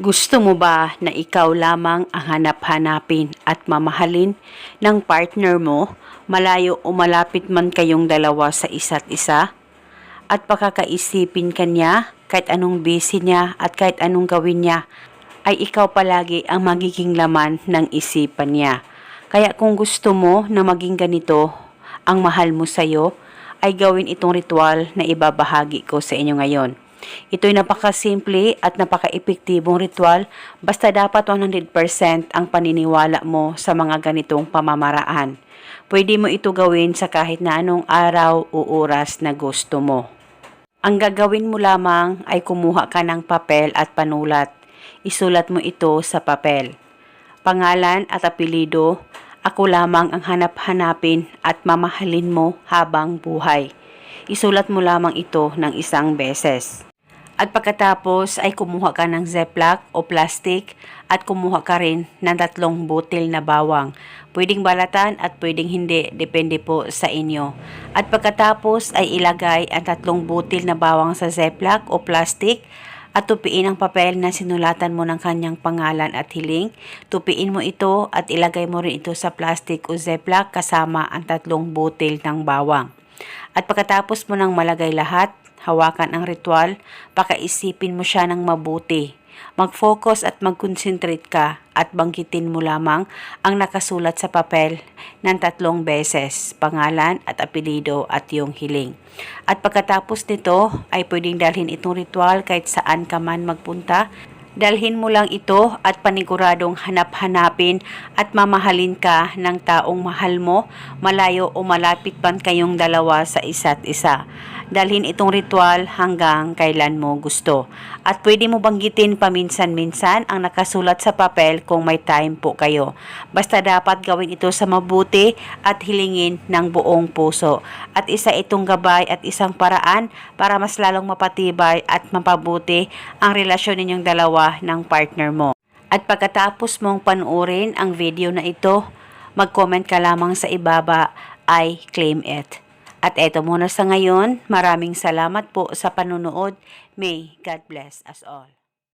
Gusto mo ba na ikaw lamang ang hanap-hanapin at mamahalin ng partner mo, malayo o malapit man kayong dalawa sa isa't isa? At pakakaisipin ka niya, kahit anong busy niya at kahit anong gawin niya, ay ikaw palagi ang magiging laman ng isipan niya. Kaya kung gusto mo na maging ganito, ang mahal mo sa'yo, ay gawin itong ritual na ibabahagi ko sa inyo ngayon. Ito'y napakasimple at napaka-epektibong ritual basta dapat 100% ang paniniwala mo sa mga ganitong pamamaraan. Pwede mo ito gawin sa kahit na anong araw o oras na gusto mo. Ang gagawin mo lamang ay kumuha ka ng papel at panulat. Isulat mo ito sa papel. Pangalan at apelido, ako lamang ang hanap-hanapin at mamahalin mo habang buhay. Isulat mo lamang ito ng isang beses. At pagkatapos ay kumuha ka ng Ziploc o plastic at kumuha ka rin ng tatlong butil na bawang. Pwedeng balatan at pwedeng hindi, depende po sa inyo. At pagkatapos ay ilagay ang tatlong butil na bawang sa Ziploc o plastic at tupiin ang papel na sinulatan mo ng kanyang pangalan at hiling. Tupiin mo ito at ilagay mo rin ito sa plastic o Ziploc kasama ang tatlong butil ng bawang. At pagkatapos mo nang malagay lahat, hawakan ang ritual, pakaisipin mo siya ng mabuti. Mag-focus at mag-concentrate ka at banggitin mo lamang ang nakasulat sa papel ng tatlong beses, pangalan at apelido at yung hiling. At pagkatapos nito ay pwedeng dalhin itong ritual kahit saan ka man magpunta Dalhin mo lang ito at paniguradong hanap-hanapin at mamahalin ka ng taong mahal mo, malayo o malapit man kayong dalawa sa isa't isa. Dalhin itong ritual hanggang kailan mo gusto. At pwede mo banggitin paminsan-minsan ang nakasulat sa papel kung may time po kayo. Basta dapat gawin ito sa mabuti at hilingin ng buong puso. At isa itong gabay at isang paraan para mas lalong mapatibay at mapabuti ang relasyon ninyong dalawa ng partner mo. At pagkatapos mong panuorin ang video na ito, mag-comment ka lamang sa ibaba, I claim it. At eto muna sa ngayon, maraming salamat po sa panunood. May God bless us all.